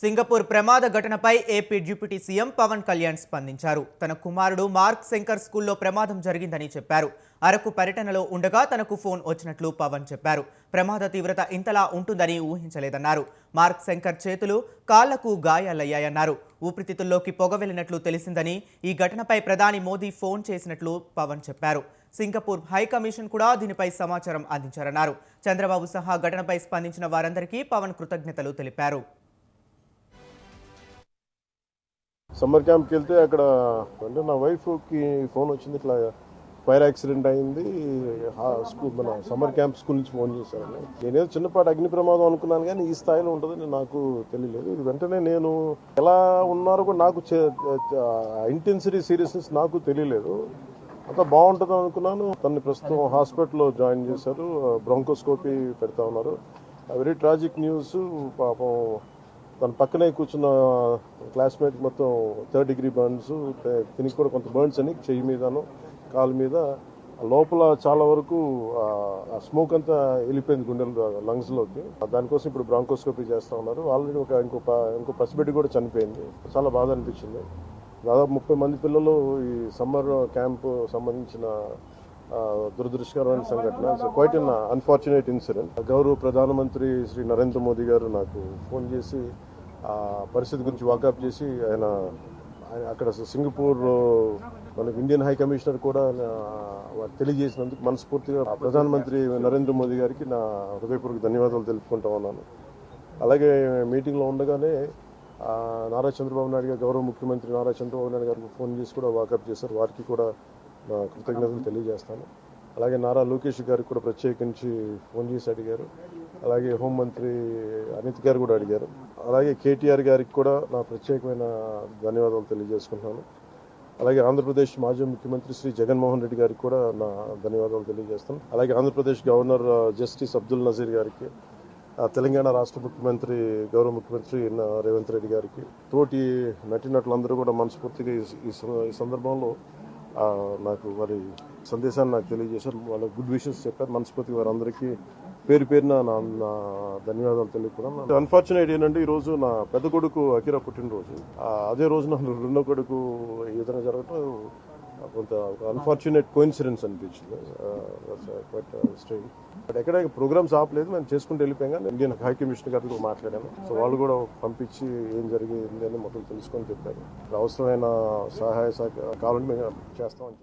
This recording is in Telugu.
సింగపూర్ ప్రమాద ఘటనపై AP deputy CM Pawan Kalyan స్పందించారు. తన కుమారుడు మార్క్ శంకర్ స్కూల్లో ప్రమాదం జరిగిందని చెప్పారు. అరకు పర్యటనలో ఉండగా తనకు ఫోన్ వచ్చినట్లు పవన్ చెప్పారు. ప్రమాద తీవ్రత ఇంతలా ఉంటుందని ఊహించలేదన్నారు. మార్క్ శంకర్ చేతులు కాళ్ళకు గాయాలయ్యాయన్నారు. ఊపిరితిత్తుల్లోకి పొగ వెళ్ళినట్లు తెలిసిందని ఈ ఘటనపై ప్రధాని మోదీ ఫోన్ చేసినట్లు పవన్ చెప్పారు. సింగపూర్ హై కమిషన్ కూడా దీనిపై సమాచారం అందించారన్నారు. చంద్రబాబు సహా ఘటనపై స్పందించిన వారందరికీ పవన్ కృతజ్ఞతలు తెలిపారు. సమ్మర్ క్యాంప్కి వెళ్తే అక్కడ అంటే నా వైఫ్కి ఫోన్ వచ్చింది ఇట్లా ఫైర్ యాక్సిడెంట్ అయింది. స్కూల్ మన సమ్మర్ క్యాంప్ స్కూల్ నుంచి ఫోన్ చేశాను. నేనేదో చిన్నపాటి అగ్ని ప్రమాదం అనుకున్నాను కానీ ఈ స్థాయిలో ఉంటుందని నాకు తెలియలేదు. ఇది వెంటనే నేను ఎలా ఉన్నారో కూడా నాకు ఇంటెన్సిటీ సీరియస్నెస్ నాకు తెలియలేదు. అంతా బాగుంటుంది అనుకున్నాను. తనని ప్రస్తుతం హాస్పిటల్లో జాయిన్ చేశారు. బ్రాంకోస్కోపీ పెడతా ఉన్నారు. వెరీ ట్రాజిక్ న్యూస్ పాపం తన పక్కనే కూర్చున్న క్లాస్మేట్ మొత్తం థర్డ్ డిగ్రీ బర్న్స్ తినికి కూడా కొంత బర్న్స్ అని చెయ్యి మీదను కాలు మీద లోపల చాలా వరకు ఆ స్మోక్ అంతా వెళ్ళిపోయింది గుండెల లంగ్స్లోకి. దానికోసం ఇప్పుడు బ్రాంకోస్కోపీ చేస్తా ఉన్నారు. ఆల్రెడీ ఒక ఇంకో ఇంకో పసిబిడ్డ కూడా చనిపోయింది. చాలా బాధ అనిపించింది. దాదాపు ముప్పై మంది పిల్లలు ఈ సమ్మర్ క్యాంప్ సంబంధించిన దురదృష్టకరమైన సంఘటన. క్వైట్ అన్ అన్ఫార్చునేట్ ఇన్సిడెంట్ గౌరవ ప్రధానమంత్రి శ్రీ నరేంద్ర మోదీ గారు నాకు ఫోన్ చేసి పరిస్థితి గురించి వాకప్ చేసి ఆయన అక్కడ సింగపూర్ మనకు ఇండియన్ హై కమిషనర్ కూడా వారు తెలియజేసినందుకు మనస్ఫూర్తిగా ప్రధానమంత్రి నరేంద్ర మోదీ గారికి నా హృదయపూర్వక ధన్యవాదాలు తెలుపుకుంటా ఉన్నాను. అలాగే మీటింగ్లో ఉండగానే నారా చంద్రబాబు నాయుడు గారు గౌరవ ముఖ్యమంత్రి నారా చంద్రబాబు నాయుడు గారికి ఫోన్ చేసి కూడా వాకప్ చేశారు. వారికి కూడా నా కృతజ్ఞతలు తెలియజేస్తాను. అలాగే నారా లోకేష్ గారికి కూడా ప్రత్యేకించి ఫోన్ చేసి అడిగారు. అలాగే హోంమంత్రి అనిత్ గారు కూడా అడిగారు. అలాగే కేటీఆర్ గారికి కూడా నా ప్రత్యేకమైన ధన్యవాదాలు తెలియజేసుకుంటున్నాను. అలాగే ఆంధ్రప్రదేశ్ మాజీ ముఖ్యమంత్రి శ్రీ జగన్మోహన్ రెడ్డి గారికి కూడా నా ధన్యవాదాలు తెలియజేస్తాను. అలాగే ఆంధ్రప్రదేశ్ గవర్నర్ జస్టిస్ అబ్దుల్ నజీర్ గారికి తెలంగాణ రాష్ట్ర ముఖ్యమంత్రి గౌరవ ముఖ్యమంత్రి రేవంత్ రెడ్డి గారికి తోటి నటినట్లందరూ కూడా మనస్ఫూర్తిగా ఈ- ఈ సందర్భంలో నాకు వారి సందేశాన్ని నాకు తెలియజేశారు. వాళ్ళ గుడ్ విషెస్ చెప్పారు. మనస్ఫూర్తి వారందరికీ పేరు పేరున నా నా ధన్యవాదాలు తెలియకుండా అన్ఫార్చునేట్ ఏంటంటే ఈ రోజు నా పెద్ద కొడుకు అకిరా పుట్టినరోజు. అదే రోజు నా రెండో కొడుకు ఏదైనా జరగటం కొంత అన్ఫార్చునేట్ కోయిన్సిడెన్స్ అనిపించింది. స్ట్రెయిన్ బట్ ఎక్కడ ప్రోగ్రామ్స్ ఆపలేదు మేము చేసుకుంటూ వెళ్ళిపోయాం కానీ ఇండియన్ హై కమిషన్ గారితో మాట్లాడాము. మాట్లాడాను సో వాళ్ళు కూడా పంపించి ఏం జరిగింది అని మొత్తం తెలుసుకొని చెప్పారు. అవసరమైన సహాయ సహకారం కావాలని మేము చేస్తామని